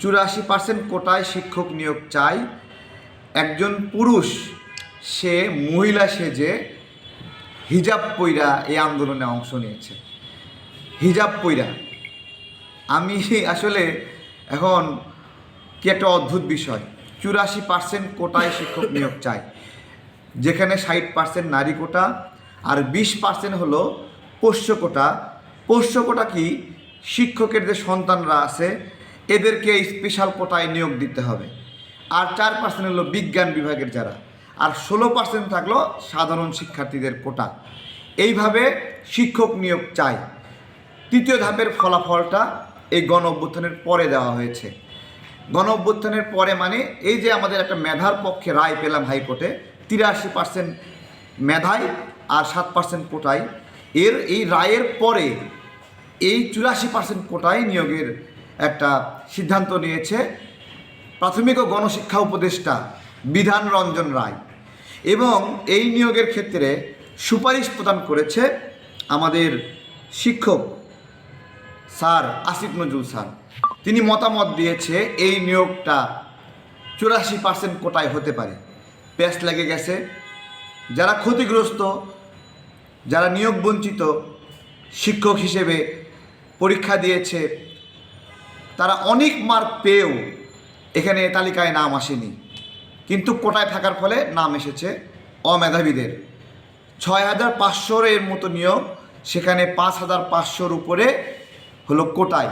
চুরাশি পার্সেন্ট কোটায় শিক্ষক নিয়োগ চাই। একজন পুরুষ, সে মহিলা সেজে হিজাব পইরা এই আন্দোলনে অংশ নিয়েছে। হিজাব পইরা। আমি আসলে এখন কি একটা অদ্ভুত বিষয়। চুরাশি পার্সেন্ট কোটায় শিক্ষক নিয়োগ চাই। যেখানে ষাট পার্সেন্ট নারী কোটা আর বিশ পার্সেন্ট হলো পোষ্য কোটা। পোষ্য কোটা কি? শিক্ষকের যে সন্তানরা আছে, এদেরকে এই স্পেশাল কোটায় নিয়োগ দিতে হবে। আর চার পার্সেন্ট হলো বিজ্ঞান বিভাগের যারা। আর ষোলো পার্সেন্ট থাকল সাধারণ শিক্ষার্থীদের কোটা। এইভাবে শিক্ষক নিয়োগ চাই। তৃতীয় ধাপের ফলাফলটা এই গণ অভ্যুত্থানের পরে দেওয়া হয়েছে। গণ অভ্যুত্থানের পরে মানে এই যে আমাদের একটা মেধার পক্ষে রায় পেলাম হাইকোর্টে, তিরাশি পার্সেন্ট মেধায় আর সাত পার্সেন্ট কোটায় এর এই রায়ের পরে এই চুরাশি পার্সেন্ট কোটায় নিয়োগের একটা সিদ্ধান্ত নিয়েছে প্রাথমিক ও গণশিক্ষা উপদেষ্টা বিধান রঞ্জন রায়। এবং এই নিয়োগের ক্ষেত্রে সুপারিশ প্রদান করেছে আমাদের শিক্ষক স্যার আসিফ নজরুল স্যার। তিনি মতামত দিয়েছে এই নিয়োগটা চুরাশি পার্সেন্ট কোটায় হতে পারে। প্যাস লেগে গেছে। যারা ক্ষতিগ্রস্ত, যারা নিয়োগ বঞ্চিত শিক্ষক হিসেবে পরীক্ষা দিয়েছে, তারা অনেক মার্ক পেয়েও এখানে তালিকায় নাম আসেনি। কিন্তু কোটায় থাকার ফলে নাম এসেছে অমেধাবীদের। ছয় হাজার পাঁচশোর এর মতো নিয়োগ, সেখানে পাঁচ হাজার পাঁচশোর উপরে হলো কোটায়।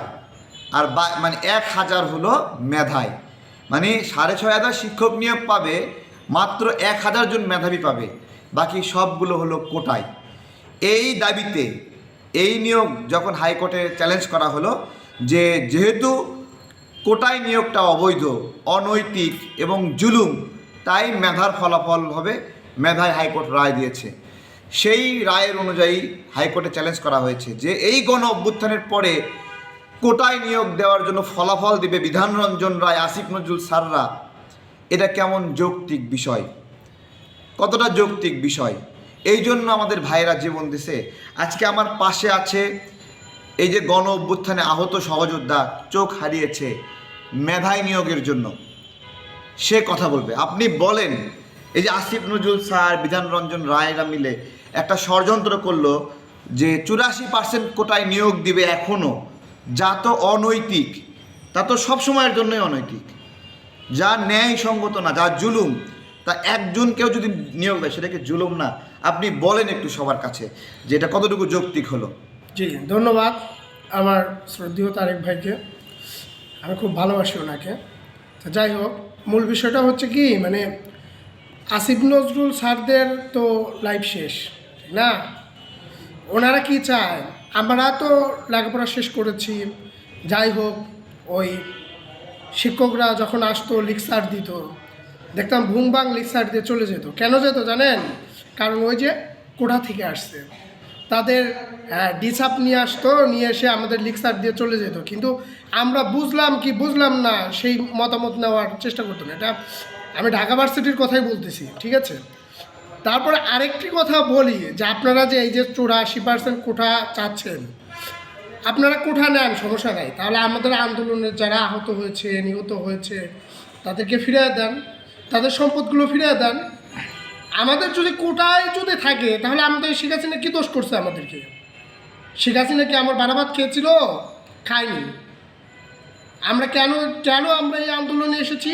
আর বা মানে এক হাজার হলো মেধায়। মানে সাড়ে ছয় হাজার শিক্ষক নিয়োগ পাবে, মাত্র এক হাজার জন মেধাবী পাবে। বাকি সবগুলো হলো কোটায়। এই দাবিতে এই নিয়োগ যখন হাইকোর্টে চ্যালেঞ্জ করা হলো যে যেহেতু কোটায় নিয়োগটা অবৈধ, অনৈতিক এবং জুলুম, তাই মেধার ফলাফল হবে মেধায় হাইকোর্ট রায় দিয়েছে। সেই রায়ের অনুযায়ী হাইকোর্টে চ্যালেঞ্জ করা হয়েছে যে এই গণ অভ্যুত্থানের পরে কোটায় নিয়োগ দেওয়ার জন্য ফলাফল দিবে বিধানরঞ্জন রায়, আসিফ নজরুল সাররা এটা কেমন যৌক্তিক বিষয়? কতটা যৌক্তিক বিষয়? এই জন্য আমাদের ভাইয়েরা জীবন দিছে। আজকে আমার পাশে আছে এই যে গণ অভ্যুত্থানে আহত সহযোদ্ধা, চোখ হারিয়েছে মেধায় নিয়োগের জন্য। সে কথা বলবে। আপনি বলেন, এই যে আসিফ নজরুল স্যার, বিধান রঞ্জন রায়রা মিলে একটা ষড়যন্ত্র করল যে চুরাশি পার্সেন্ট কোটায় নিয়োগ দিবে এখনও যা তো অনৈতিক, তা তো সব সময়ের জন্যই অনৈতিক। যা ন্যায় সঙ্গত না, যা জুলুম তা একজন কেউ যদি নিয়োগ দেয়, সেটাকে জুলুম না। আপনি বলেন একটু সবার কাছে যে এটা কতটুকু যৌক্তিক হলো। জি, ধন্যবাদ আমার শ্রদ্ধেয় তারেক ভাইকে। আমি খুব ভালোবাসি ওনাকে। তো যাই হোক, মূল বিষয়টা হচ্ছে কি মানে আসিফ নজরুল স্যারদের তো লাইফ শেষ না? ওনারা কি চায়? আমরা তো লেখাপড়া শেষ করেছি। যাই হোক, ওই শিক্ষকরা যখন আসতো লিকসার দিত দেখতাম ভুং বাং লিকসার দিয়ে চলে যেত। কেন যেত জানেন? কারণ ওই যে কোঠা থেকে আসছে। তাদের ডিসাপ নিয়ে আসতো, নিয়ে এসে আমাদের লিকসার দিয়ে চলে যেত। কিন্তু আমরা বুঝলাম কি বুঝলাম না, সেই মতামত নেওয়ার চেষ্টা করতাম এটা আমি ঢাকা ভার্সিটির কথাই বলতেছি, ঠিক আছে? তারপরে আরেকটি কথা বলি, যে আপনারা যে এই যে চুরাশি পার্সেন্ট কোঠা চাচ্ছেন, আপনারা কোঠা নেন, সমস্যা নাই। তাহলে আমাদের আন্দোলনের যারা আহত হয়েছে নিহত হয়েছে, তাদেরকে ফিরিয়ে দেন। তাদের সম্পদগুলো ফিরিয়ে দেন। আমাদের যদি কোটায় যদি থাকে, তাহলে আমাদের শেখ হাসিনা কী দোষ করছে আমাদেরকে? শেখ হাসিনা কি আমার বারাবাদ খেয়েছিল? খাইনি আমরা কেন কেন আমরা এই আন্দোলনে এসেছি?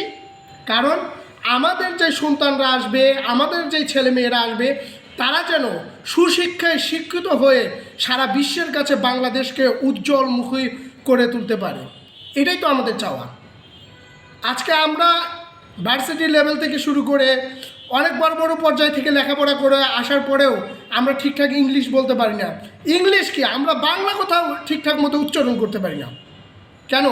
কারণ আমাদের যে সন্তানরা আসবে, আমাদের যে ছেলেমেয়েরা আসবে, তারা যেন সুশিক্ষায় শিক্ষিত হয়ে সারা বিশ্বের কাছে বাংলাদেশকে উজ্জ্বল মুখী করে তুলতে পারে। এটাই তো আমাদের চাওয়া। আজকে আমরা ভার্সিটি লেভেল থেকে শুরু করে অনেক বড় বড় পর্যায় থেকে লেখাপড়া করে আসার পরেও আমরা ঠিকঠাক ইংলিশ বলতে পারি না। ইংলিশ কি? আমরা বাংলা কথাও ঠিকঠাক মতো উচ্চারণ করতে পারি না। কেন?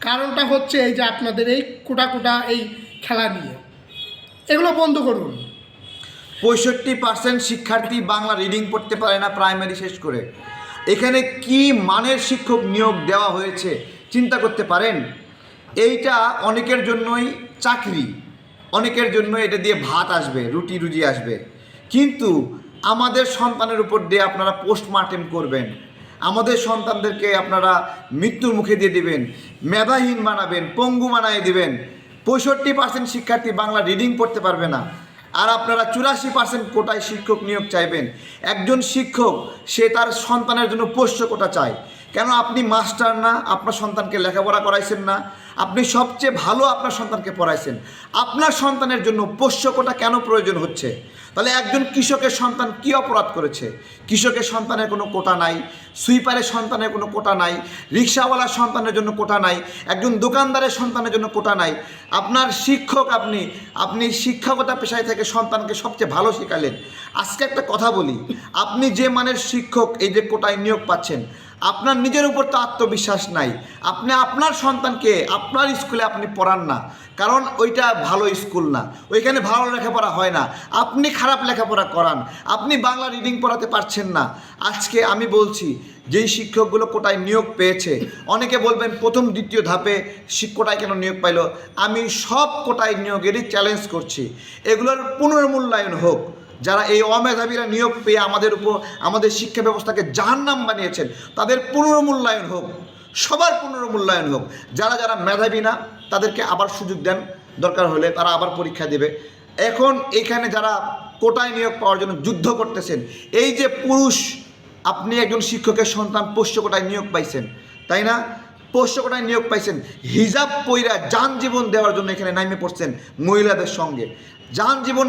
কারণটা হচ্ছে এই যে আপনাদের এই কোটা কোটা এই খেলা নিয়ে। এগুলো বন্ধ করুন। পঁয়ষট্টি পার্সেন্ট শিক্ষার্থী বাংলা রিডিং পড়তে পারে না প্রাইমারি শেষ করে। এখানে কি মানের শিক্ষক নিয়োগ দেওয়া হয়েছে চিন্তা করতে পারেন? এইটা অনেকের জন্যই চাকরি। অনেকের জন্য এটা দিয়ে ভাত আসবে, রুটি রুজি আসবে। কিন্তু আমাদের সন্তানের উপর দিয়ে আপনারা পোস্টমার্টেম করবেন। আমাদের সন্তানদেরকে আপনারা মৃত্যুর মুখে দিয়ে দিবেন, মেধাহীন বানাবেন, পঙ্গু বানায় দিবেন। পঁয়ষট্টি পার্সেন্ট শিক্ষার্থী বাংলা রিডিং পড়তে পারবে না। আর আপনারা চুরাশি পার্সেন্ট কোটায় শিক্ষক নিয়োগ চাইবেন। একজন শিক্ষক, সে তার সন্তানের জন্য পোষ্য কোটা চায়। কেন আপনি মাস্টার না? আপনার সন্তানকে লেখাপড়া করাইছেন না? আপনি সবচেয়ে ভালো আপনার সন্তানকে পড়াইছেন। আপনার সন্তানের জন্য পোষ্য কোটা কেন প্রয়োজন হচ্ছে? তাহলে একজন কৃষকের সন্তান কি অপরাধ করেছে? কৃষকের সন্তানের কোনো কোটা নাই, সুইপারের সন্তানের কোনো কোটা নাই, রিক্সাওয়ালার সন্তানের জন্য কোটা নাই, একজন দোকানদারের সন্তানের জন্য কোটা নাই। আপনার শিক্ষক আপনি আপনি শিক্ষকতা পেশায় থেকে সন্তানকে সবচেয়ে ভালো শেখালেন। আজকে একটা কথা বলি, আপনি যে মানের শিক্ষক এই যে কোটায় নিয়োগ পাচ্ছেন আপনার নিজের উপর তো আত্মবিশ্বাস নাই। আপনি আপনার সন্তানকে আপনার স্কুলে আপনি পড়ান না। কারণ ওইটা ভালো স্কুল না। ওইখানে ভালো লেখাপড়া হয় না। আপনি খারাপ লেখাপড়া করান। আপনি বাংলা রিডিং পড়াতে পারছেন না। আজকে আমি বলছি, যেই শিক্ষকগুলো কোটায় নিয়োগ পেয়েছে, অনেকে বলবেন প্রথম, দ্বিতীয় ধাপে শিক্ষকটায় কেন নিয়োগ পাইলো? আমি সব কোটায় নিয়োগেরই চ্যালেঞ্জ করছি। এগুলোর পুনর্মূল্যায়ন হোক। যারা এই অমেধাবীরা নিয়োগ পেয়ে আমাদের উপর, আমাদের শিক্ষা ব্যবস্থাকে জাহান্নাম বানিয়েছেন, তাদের পুনর্মূল্যায়ন হোক, সবার পুনর্মূল্যায়ন হোক। যারা যারা মেধাবী না, তাদেরকে আবার সুযোগ দেন, দরকার হলে তারা আবার পরীক্ষা দেবে। এখন এখানে যারা কোটায় নিয়োগ পাওয়ার জন্য যুদ্ধ করতেছেন, এই যে পুরুষ, আপনি একজন শিক্ষকের সন্তান, পোষ্য কোটায় নিয়োগ পাইছেন, তাই না? পোষ্য কোটায় নিয়োগ পাইছেন। হিজাব পইরা যান জীবন দেওয়ার জন্য এখানে নামে পড়ছেন মহিলাদের সঙ্গে। যান জীবন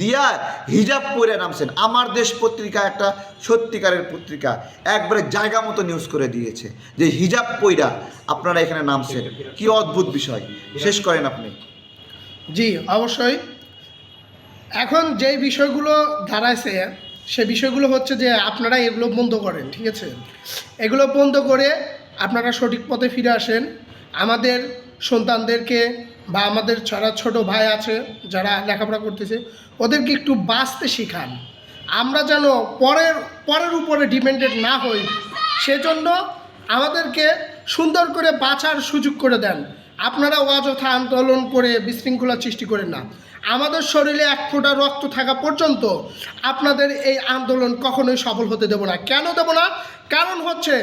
দিয়া হিজাব পইরা নামছেন। আমার দেশ পত্রিকা একটা সত্যিকারের পত্রিকা, একবারে জায়গা মতো নিউজ করে দিয়েছে যে হিজাব পইরা আপনারা এখানে নামছেন। কি অদ্ভুত বিষয়। শেষ করেন আপনি। জি, অবশ্যই। এখন যেই বিষয়গুলো দাঁড়াইছে, সে বিষয়গুলো হচ্ছে যে আপনারা এগুলো বন্ধ করেন, ঠিক আছে? এগুলো বন্ধ করে আপনারা সঠিক পথে ফিরে আসেন। আমাদের সন্তানদেরকে বা আমাদের যারা ছোট ভাই আছে, যারা লেখাপড়া করতেছে, ওদেরকে একটু বাঁচতে শেখান। আমরা যেন পরের পরের উপরে ডিপেন্ডেন্ট না হই, সেজন্য আমাদেরকে সুন্দর করে বাঁচার সুযোগ করে দেন। আপনারা অযথা আন্দোলন করে বিশৃঙ্খলা সৃষ্টি করেন না। আমাদের শরীরে এক ফোঁটা রক্ত থাকা পর্যন্ত আপনাদের এই আন্দোলন কখনোই সফল হতে দেব না। কেন দেব না? কারণ হচ্ছে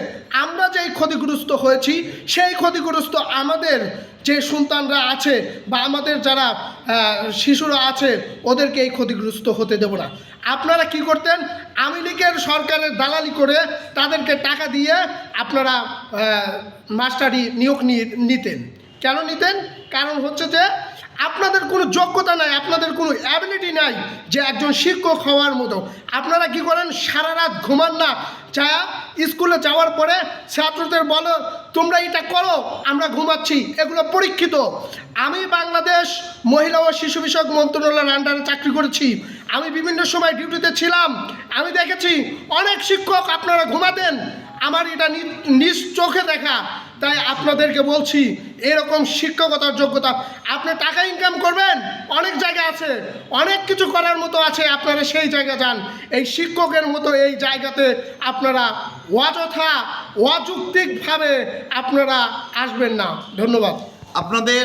আমরা যেই ক্ষতিগ্রস্ত হয়েছি, সেই ক্ষতিগ্রস্ত আমাদের যে সন্তানরা আছে বা আমাদের যারা শিশুরা আছে, ওদেরকে এই ক্ষতিগ্রস্ত হতে দেব না। আপনারা কি করতেন? আওয়ামী লীগের সরকারের দালালি করে তাদেরকে টাকা দিয়ে আপনারা মাস্টারি নিয়োগ নিতেন। কেন নিতেন? কারণ হচ্ছে যে আপনাদের কোনো যোগ্যতা নাই, আপনাদের কোনো অ্যাবিলিটি নাই যে একজন শিক্ষক হওয়ার মতো। আপনারা কি করেন? সারা রাত ঘুমান না। যা স্কুলে যাওয়ার পরে ছাত্রদের বলো, তোমরা এটা করো, আমরা ঘুমাচ্ছি। এগুলো পরীক্ষিত। আমি বাংলাদেশ মহিলা ও শিশু বিষয়ক মন্ত্রণালয়ের আন্ডারে চাকরি করেছি। আমি বিভিন্ন সময় ডিউটিতে ছিলাম। আমি দেখেছি অনেক শিক্ষক আপনারা ঘুমাতেন। আমার এটা নিজ চোখে দেখা। তাই আপনাদেরকে বলছি, এরকম শিক্ষকতার যোগ্যতা। আপনি টাকা ইনকাম করবেন, অনেক জায়গা আছে, অনেক কিছু করার মতো আছে, আপনারা সেই জায়গা যান। এই শিক্ষকের মতো এই জায়গাতে আপনারা অযথা, অযৌক্তিকভাবে আপনারা আসবেন না। ধন্যবাদ। আপনাদের